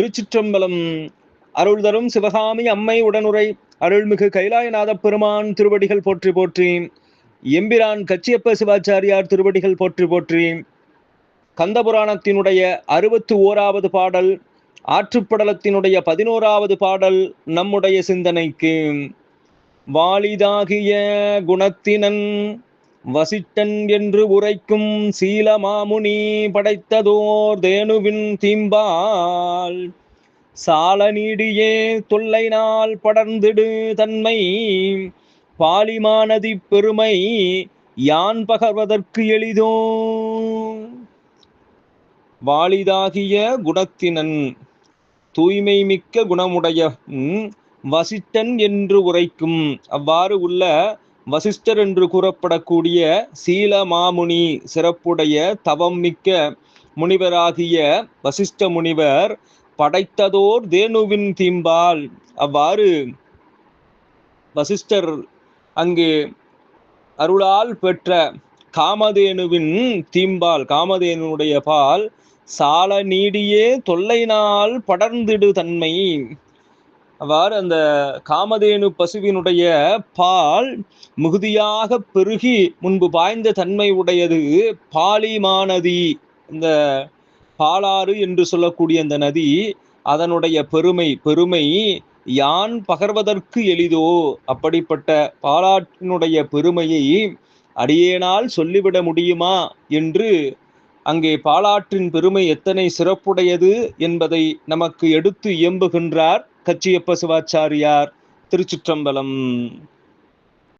திருச்சிற்றம்பலம் அருள் தரும் சிவகாமி அம்மை உடனுரை அருள்மிகு கைலாயநாத பெருமான் திருவடிகள் போற்றி போற்றி எம்பிரான் கச்சியப்ப சிவாச்சாரியார் திருவடிகள் போற்றி போற்றி. கந்தபுராணத்தினுடைய அறுபத்து ஓராவது பாடல் ஆற்றுப்படலத்தினுடைய பதினோராவது பாடல் நம்முடைய சிந்தனைக்கு. வாலிதாகிய குணத்தினன் வசிட்டன் என்று உரைக்கும் சீலமாமுனி படைத்ததோர் தேனுவின் தீம்பால். சால நீடியே தொல்லை நாள் படர்ந்திடு தன்மை. பாலிமானதி பெருமை யான் பகர்வதற்கு எளிதோ. வாலிதாகிய குணத்தினன் தூய்மை மிக்க குணமுடைய வசிட்டன் என்று உரைக்கும். அவ்வாறு உள்ள வசிஷ்டர் என்று கூறப்படக்கூடிய சீல மாமுனி சிறப்புடைய தவம் மிக்க முனிவராகிய வசிஷ்ட முனிவர் படைத்ததோர் தேனுவின் தீம்பால். அவ்வாறு வசிஷ்டர் அங்கு அருளால் பெற்ற காமதேனுவின் தீம்பால் காமதேனுடைய பால் சால நீடியே தொல்லைனால் படர்ந்திடு தன்மை. அவ்வாறு அந்த காமதேனு பசுவினுடைய பால் மிகுதியாக பெருகி முன்பு பாய்ந்த தன்மை உடையது பாலிமானதி. இந்த பாலாறு என்று சொல்லக்கூடிய அந்த நதி அதனுடைய பெருமை பெருமை யான் பகர்வதற்கு எளிதோ? அப்படிப்பட்ட பாலாற்றினுடைய பெருமையை அடியேனால் சொல்லிவிட முடியுமா? என்று அங்கே பாலாற்றின் பெருமை எத்தனை சிறப்புடையது என்பதை நமக்கு எடுத்து இயம்புகின்றார் கச்சியப்ப சிவாச்சாரியார் திருச்சிற்றம்பலம்.